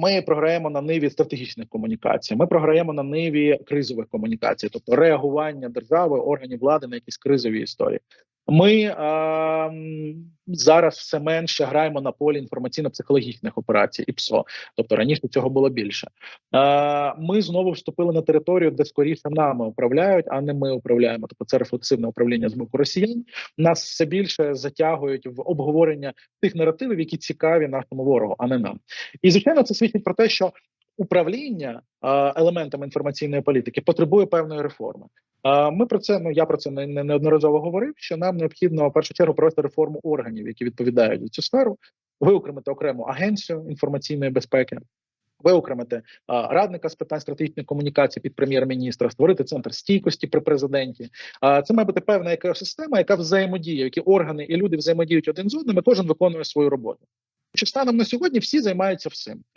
Ми програємо на ниві стратегічних комунікацій. Ми програємо на ниві кризових комунікацій, тобто реагування держави, органів влади на якісь кризові історії. Ми е, зараз все менше граємо на полі інформаційно-психологічних операцій і ПСО. Тобто раніше цього було більше. Е, ми знову вступили на територію, де скоріше нами управляють, а не ми управляємо. Тобто це рефлексивне управління з боку росіян. Нас все більше затягують в обговорення тих наративів, які цікаві нашому ворогу, а не нам. І звичайно, це свідчить про те, що управління елементами інформаційної політики потребує певної реформи. Ми про це ну я про це не, не неодноразово говорив. Що нам необхідно в першу чергу провести реформу органів, які відповідають за цю сферу, виокремити окрему агенцію інформаційної безпеки. Виокремити а, радника з питань стратегічної комунікації під прем'єр-міністра, створити центр стійкості при президенті. А це має бути певна екосистема, яка взаємодіє, які органи і люди взаємодіють один з одним, і кожен виконує свою роботу. Що станом на сьогодні всі займаються всім.